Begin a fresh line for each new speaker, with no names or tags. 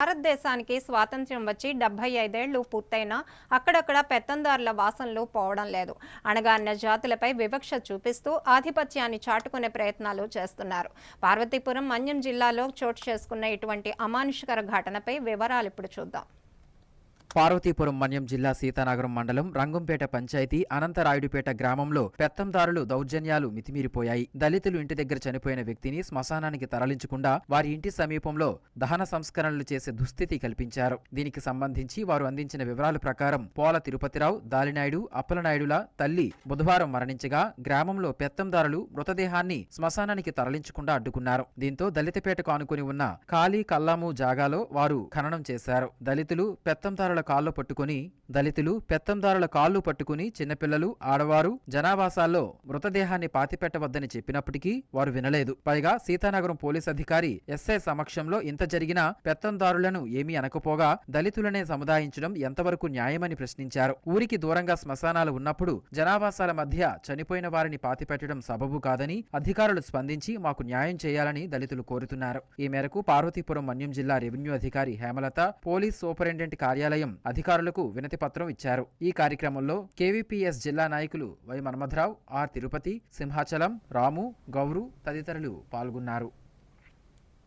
భారతదేశానికి స్వాతంత్ర్యం వచ్చి డెబ్బై ఐదేళ్ళు పూర్తయినా అక్కడక్కడ పెత్తందారుల వాసనలు పోవడం లేదు. అణగారిన జాతులపై వివక్ష చూపిస్తూ ఆధిపత్యాన్ని చాటుకునే ప్రయత్నాలు చేస్తున్నారు. పార్వతీపురం మన్యం జిల్లాలో చోటు చేసుకున్న ఇటువంటి అమానుషకర ఘటనపై వివరాలు ఇప్పుడు చూద్దాం.
పార్వతీపురం మన్యం జిల్లా సీతానగరం మండలం రంగంపేట పంచాయతీ అనంతరాయుడుపేట గ్రామంలో పెత్తందారులు దౌర్జన్యాలు మితిమీరిపోయాయి. దళితులు ఇంటి దగ్గర చనిపోయిన వ్యక్తిని శ్మశానానికి తరలించకుండా వారి ఇంటి సమీపంలో దహన సంస్కరణలు చేసే దుస్థితి కల్పించారు. దీనికి సంబంధించి వారు అందించిన వివరాల ప్రకారం పోల తిరుపతిరావు దాలినాయుడు అప్పలనాయుడుల తల్లి బుధవారం మరణించగా గ్రామంలో పెత్తందారులు మృతదేహాన్ని శ్మశానానికి తరలించకుండా అడ్డుకున్నారు. దీంతో దళితపేటకు ఆనుకుని ఉన్న ఖాళీ కల్లాము జాగాలో వారు ఖననం చేశారు. దళితులు పెత్తందారులు కాళ్ళు పట్టుకుని దళితులు పెత్తందారుల కాళ్ళు పట్టుకుని చిన్నపిల్లలు ఆడవారు జనావాసాల్లో మృతదేహాన్ని పాతిపెట్టవద్దని చెప్పినప్పటికీ వారు వినలేదు. పైగా సీతానగరం పోలీస్ అధికారి ఎస్ఐ సమక్షంలో ఇంత జరిగినా పెత్తందారులను ఏమీ అనకపోగా దళితులనే సముదాయించడం ఎంతవరకు న్యాయమని ప్రశ్నించారు. ఊరికి దూరంగా శ్మశానాలు ఉన్నప్పుడు జనావాసాల మధ్య చనిపోయిన వారిని పాతిపెట్టడం సబబు కాదని అధికారులు స్పందించి మాకు న్యాయం చేయాలని దళితులు కోరుతున్నారు. ఈ మేరకు పార్వతీపురం మన్యం జిల్లా రెవెన్యూ అధికారి హేమలత పోలీస్ సూపరింటెండెంట్ కార్యాలయం అధికారులకు వినతి పత్రం ఇచ్చారు. ఈ కార్యక్రమంలో కేవీపీఎస్ జిల్లా నాయకులు వై మన్మథరావు ఆర్ తిరుపతి సింహాచలం రాము గౌరు తదితరులు పాల్గొన్నారు.